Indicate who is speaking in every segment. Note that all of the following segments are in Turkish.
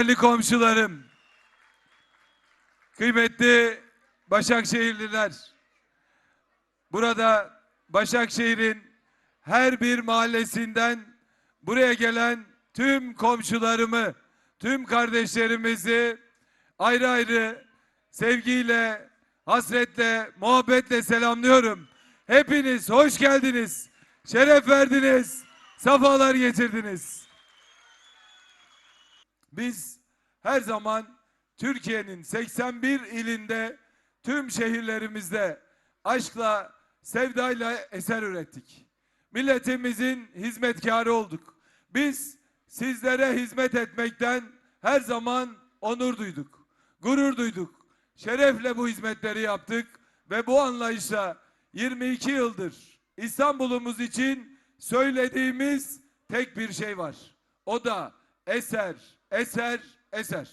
Speaker 1: Değerli komşularım, kıymetli Başakşehirliler, burada Başakşehir'in her bir mahallesinden buraya gelen tüm komşularımı, tüm kardeşlerimizi ayrı ayrı sevgiyle, hasretle, muhabbetle selamlıyorum. Hepiniz hoş geldiniz, şeref verdiniz, safalar getirdiniz. Biz her zaman Türkiye'nin 81 ilinde tüm şehirlerimizde aşkla, sevdayla eser ürettik. Milletimizin hizmetkarı olduk. Biz sizlere hizmet etmekten her zaman onur duyduk, gurur duyduk. Şerefle bu hizmetleri yaptık ve bu anlayışla 22 yıldır İstanbul'umuz için söylediğimiz tek bir şey var. O da eser, eser, eser.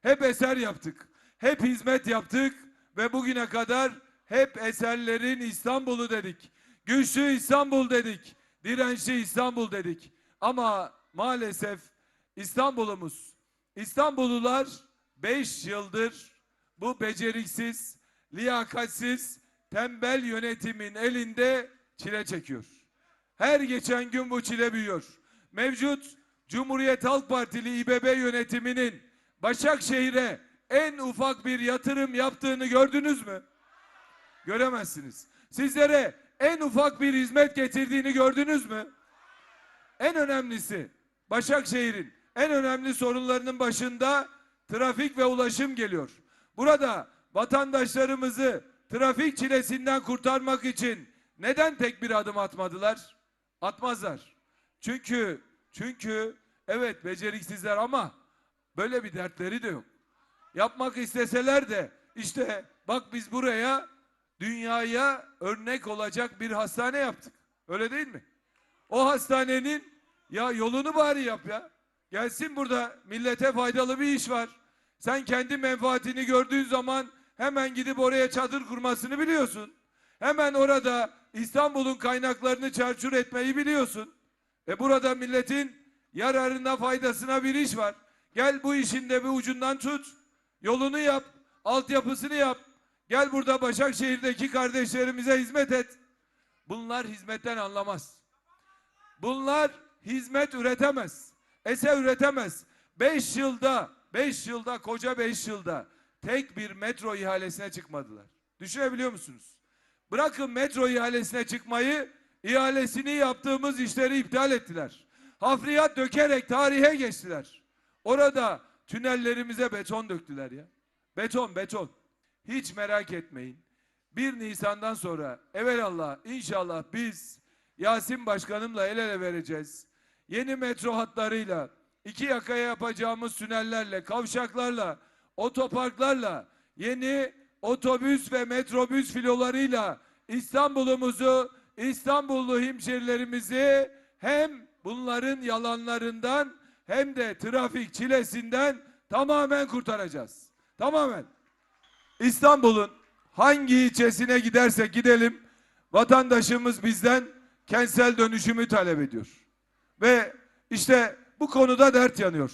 Speaker 1: Hep eser yaptık. Hep hizmet yaptık ve bugüne kadar hep eserlerin İstanbul'u dedik. Güçlü İstanbul dedik. Dirençli İstanbul dedik. Ama maalesef İstanbul'umuz, İstanbullular 5 yıldır bu beceriksiz, liyakatsiz, tembel yönetimin elinde çile çekiyor. Her geçen gün bu çile büyüyor. Mevcut Cumhuriyet Halk Partili İBB yönetiminin Başakşehir'e en ufak bir yatırım yaptığını gördünüz mü? Göremezsiniz. Sizlere en ufak bir hizmet getirdiğini gördünüz mü? En önemlisi Başakşehir'in en önemli sorunlarının başında trafik ve ulaşım geliyor. Burada vatandaşlarımızı trafik çilesinden kurtarmak için neden tek bir adım atmadılar? Atmazlar. Çünkü çünkü evet beceriksizler ama böyle bir dertleri de yok. Yapmak isteseler de işte bak biz buraya dünyaya örnek olacak bir hastane yaptık. Öyle değil mi? O hastanenin ya yolunu bari yap ya. Gelsin burada millete faydalı bir iş var. Sen kendi menfaatini gördüğün zaman hemen gidip oraya çadır kurmasını biliyorsun. Hemen orada İstanbul'un kaynaklarını çarçur etmeyi biliyorsun. E burada milletin yararına faydasına bir iş var. Gel bu işin de bir ucundan tut. Yolunu yap. Altyapısını yap. Gel burada Başakşehir'deki kardeşlerimize hizmet et. Bunlar hizmetten anlamaz. Bunlar hizmet üretemez. Eser üretemez. 5 yılda, 5 yılda, koca 5 yılda tek bir metro ihalesine çıkmadılar. Düşünebiliyor musunuz? Bırakın metro ihalesine çıkmayı, ihalesini yaptığımız işleri iptal ettiler. Hafriyat dökerek tarihe geçtiler. Orada tünellerimize beton döktüler ya. Beton, beton. Hiç merak etmeyin. 1 Nisan'dan sonra evelallah inşallah biz Yasin Başkanımla el ele vereceğiz. Yeni metro hatlarıyla, iki yakaya yapacağımız tünellerle, kavşaklarla, otoparklarla, yeni otobüs ve metrobüs filolarıyla İstanbul'umuzu, İstanbullu hemşerilerimizi hem bunların yalanlarından hem de trafik çilesinden tamamen kurtaracağız. Tamamen. İstanbul'un hangi ilçesine gidersek gidelim vatandaşımız bizden kentsel dönüşümü talep ediyor. Ve işte bu konuda dert yanıyor.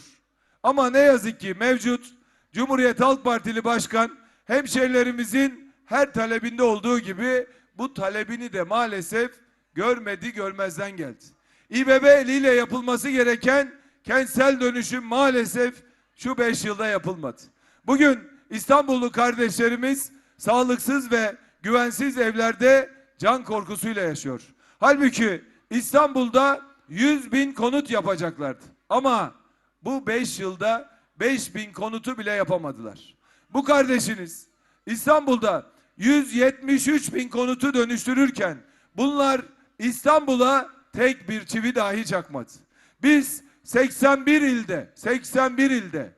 Speaker 1: Ama ne yazık ki mevcut Cumhuriyet Halk Partili Başkan hemşerilerimizin her talebinde olduğu gibi bu talebini de maalesef görmedi görmezden geldi. İBB eliyle yapılması gereken kentsel dönüşüm maalesef şu beş yılda yapılmadı. Bugün İstanbullu kardeşlerimiz sağlıksız ve güvensiz evlerde can korkusuyla yaşıyor. Halbuki İstanbul'da 100 bin konut yapacaklardı. Ama bu 5 yılda 5 bin konutu bile yapamadılar. Bu kardeşiniz İstanbul'da 173 bin konutu dönüştürürken bunlar İstanbul'a tek bir çivi dahi çakmadı. Biz 81 ilde, 81 ilde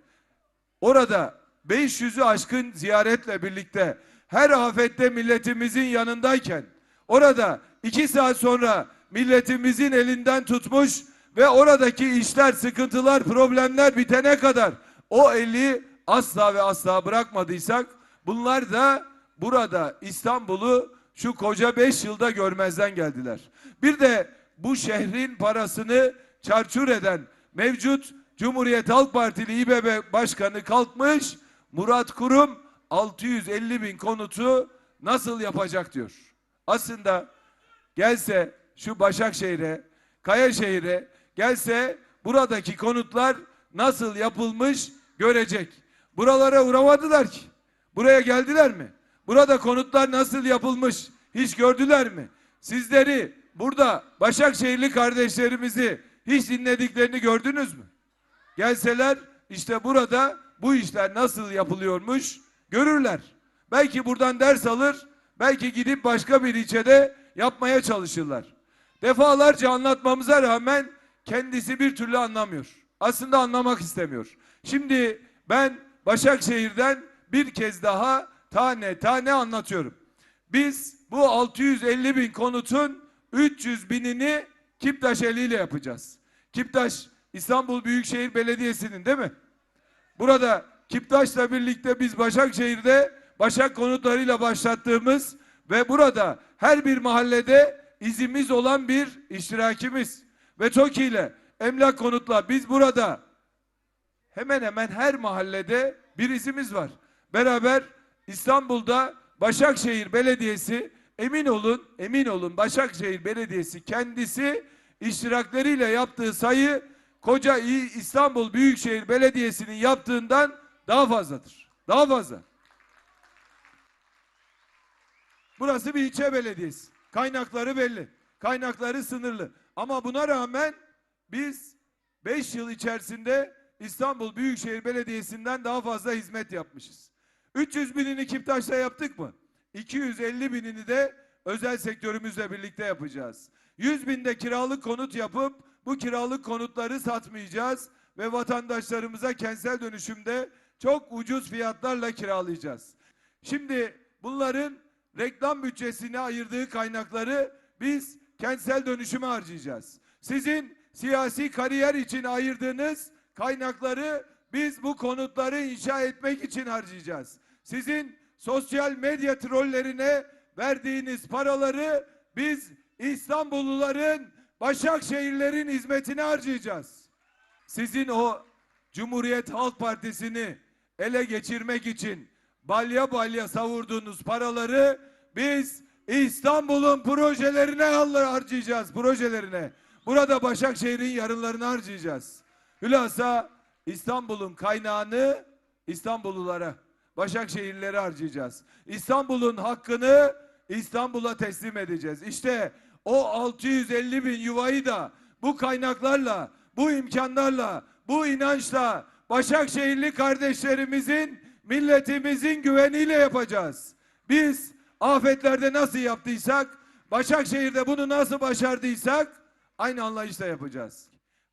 Speaker 1: Orada 500'ü aşkın ziyaretle birlikte her afette milletimizin yanındayken orada iki saat sonra milletimizin elinden tutmuş ve oradaki işler, sıkıntılar, problemler bitene kadar o eli asla ve asla bırakmadıysak bunlar da burada İstanbul'u şu koca beş yılda görmezden geldiler. Bir de bu şehrin parasını çarçur eden mevcut Cumhuriyet Halk Partili İBB Başkanı kalkmış Murat Kurum 650 bin konutu nasıl yapacak diyor. Aslında gelse şu Başakşehir'e, Kayaşehir'e gelse buradaki konutlar nasıl yapılmış görecek. Buralara uğramadılar ki. Buraya geldiler mi? Burada konutlar nasıl yapılmış hiç gördüler mi? Sizleri burada Başakşehirli kardeşlerimizi hiç dinlediklerini gördünüz mü? Gelseler işte burada bu işler nasıl yapılıyormuş görürler. Belki buradan ders alır, belki gidip başka bir ilçede yapmaya çalışırlar. Defalarca anlatmamıza rağmen kendisi bir türlü anlamıyor. Aslında anlamak istemiyor. Şimdi ben Başakşehir'den bir kez daha tane tane anlatıyorum. Biz bu 650 bin konutun 300 binini Kiptaş eliyle yapacağız. Kiptaş İstanbul Büyükşehir Belediyesi'nin değil mi? Burada Kiptaş'la birlikte biz Başakşehir'de Başak konutlarıyla başlattığımız ve burada her bir mahallede izimiz olan bir iştirakimiz. Ve TOKİ ile emlak konutla biz burada hemen hemen her mahallede bir izimiz var. Beraber İstanbul'da Başakşehir Belediyesi emin olun, emin olun Başakşehir Belediyesi kendisi iştirakleriyle yaptığı sayı koca İstanbul Büyükşehir Belediyesi'nin yaptığından daha fazladır. Daha fazla. Burası bir ilçe belediyesi. Kaynakları belli. Kaynakları sınırlı. Ama buna rağmen biz 5 yıl içerisinde İstanbul Büyükşehir Belediyesi'nden daha fazla hizmet yapmışız. 300 binini Kiptaş'ta yaptık mı? 250 binini de özel sektörümüzle birlikte yapacağız. 100 binde kiralık konut yapıp bu kiralık konutları satmayacağız ve vatandaşlarımıza kentsel dönüşümde çok ucuz fiyatlarla kiralayacağız. Şimdi bunların reklam bütçesine ayırdığı kaynakları biz kentsel dönüşüme harcayacağız. Sizin siyasi kariyer için ayırdığınız kaynakları biz bu konutları inşa etmek için harcayacağız. Sizin sosyal medya trollerine verdiğiniz paraları biz İstanbulluların, Başakşehirlerin hizmetine harcayacağız. Sizin o Cumhuriyet Halk Partisi'ni ele geçirmek için balya balya savurduğunuz paraları biz İstanbul'un projelerine harcayacağız, projelerine. Burada Başakşehir'in yarınlarını harcayacağız. Hülasa İstanbul'un kaynağını İstanbullulara, Başakşehirlilere harcayacağız. İstanbul'un hakkını İstanbul'a teslim edeceğiz. İşte o 650 bin yuvayı da bu kaynaklarla, bu imkanlarla, bu inançla Başakşehirli kardeşlerimizin, milletimizin güveniyle yapacağız. Biz afetlerde nasıl yaptıysak, Başakşehir'de bunu nasıl başardıysak aynı anlayışla yapacağız.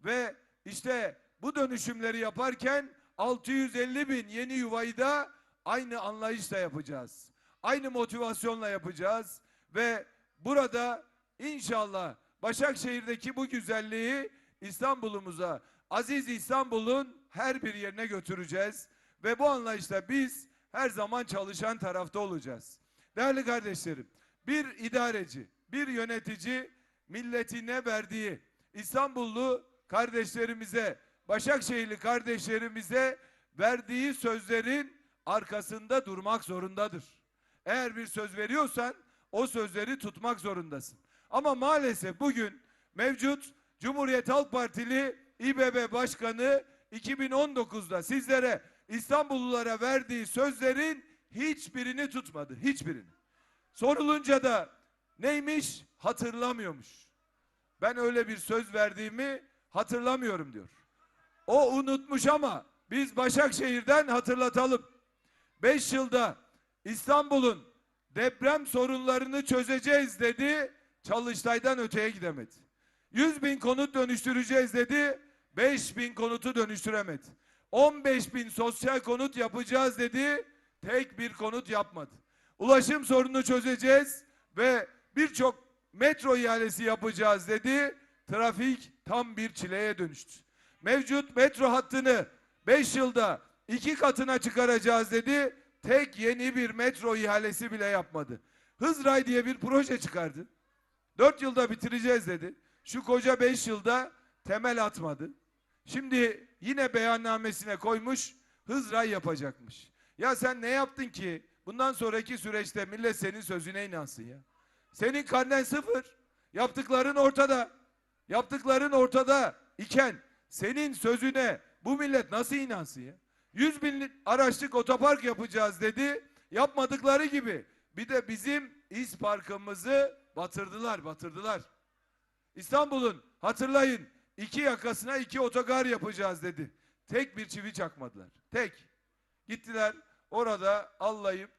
Speaker 1: Ve işte bu dönüşümleri yaparken 650 bin yeni yuvayı da aynı anlayışla yapacağız. Aynı motivasyonla yapacağız ve burada inşallah Başakşehir'deki bu güzelliği İstanbul'umuza, aziz İstanbul'un her bir yerine götüreceğiz. Ve bu anlayışla biz her zaman çalışan tarafta olacağız. Değerli kardeşlerim, bir idareci, bir yönetici milletine verdiği İstanbullu kardeşlerimize, Başakşehirli kardeşlerimize verdiği sözlerin arkasında durmak zorundadır. Eğer bir söz veriyorsan o sözleri tutmak zorundasın. Ama maalesef bugün mevcut Cumhuriyet Halk Partili İBB Başkanı 2019'da sizlere İstanbullulara verdiği sözlerin hiçbirini tutmadı. Hiçbirini. Sorulunca da neymiş hatırlamıyormuş. Ben öyle bir söz verdiğimi hatırlamıyorum diyor. O unutmuş ama biz Başakşehir'den hatırlatalım. 5 yılda İstanbul'un deprem sorunlarını çözeceğiz dedi. Çalıştay'dan öteye gidemedi. 100 bin konut dönüştüreceğiz dedi. 5 bin konutu dönüştüremedi. 15 bin sosyal konut yapacağız dedi. Tek bir konut yapmadı. Ulaşım sorununu çözeceğiz ve birçok metro ihalesi yapacağız dedi. Trafik tam bir çileye dönüştü. Mevcut metro hattını 5 yılda iki katına çıkaracağız dedi. Tek yeni bir metro ihalesi bile yapmadı. Hızray diye bir proje çıkardı. 4 yılda bitireceğiz dedi. Şu koca 5 yılda temel atmadı. Şimdi yine beyannamesine koymuş Hızray yapacakmış. Ya sen ne yaptın ki bundan sonraki süreçte millet senin sözüne inansın ya. Senin karnen sıfır. Yaptıkların ortada. Yaptıkların ortada iken senin sözüne bu millet nasıl inansın ya? 100 bin araçlık otopark yapacağız dedi. Yapmadıkları gibi bir de bizim İz Parkımızı batırdılar, batırdılar. İstanbul'un hatırlayın iki yakasına iki otogar yapacağız dedi. Tek bir çivi çakmadılar. Tek. Gittiler orada allayıp,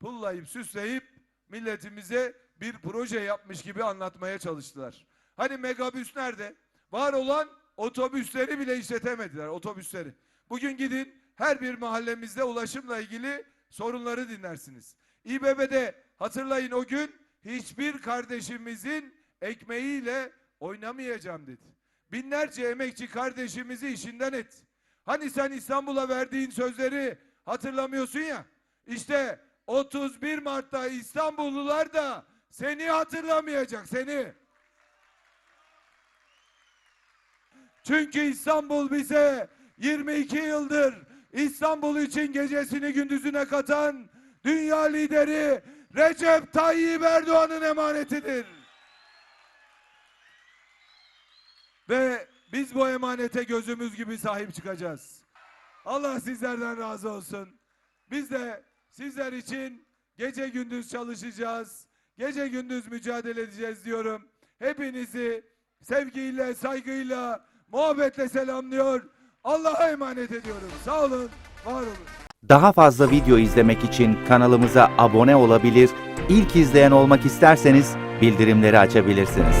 Speaker 1: pullayıp, süsleyip milletimize bir proje yapmış gibi anlatmaya çalıştılar. Hani megabüs nerede? Var olan otobüsleri bile işletemediler otobüsleri. Bugün gidin her bir mahallemizde ulaşımla ilgili sorunları dinlersiniz. İBB'de hatırlayın o gün hiçbir kardeşimizin ekmeğiyle oynamayacağım dedi. Binlerce emekçi kardeşimizi işinden et. Hani sen İstanbul'a verdiğin sözleri hatırlamıyorsun ya. İşte 31 Mart'ta İstanbullular da seni hatırlamayacak seni. Çünkü İstanbul bize 22 yıldır İstanbul için gecesini gündüzüne katan dünya lideri Recep Tayyip Erdoğan'ın emanetidir. Ve biz bu emanete gözümüz gibi sahip çıkacağız. Allah sizlerden razı olsun. Biz de sizler için gece gündüz çalışacağız. Gece gündüz mücadele edeceğiz diyorum. Hepinizi sevgiyle, saygıyla, muhabbetle selamlıyor. Allah'a emanet ediyorum. Sağ olun, var olun.
Speaker 2: Daha fazla video izlemek için kanalımıza abone olabilir, ilk izleyen olmak isterseniz bildirimleri açabilirsiniz.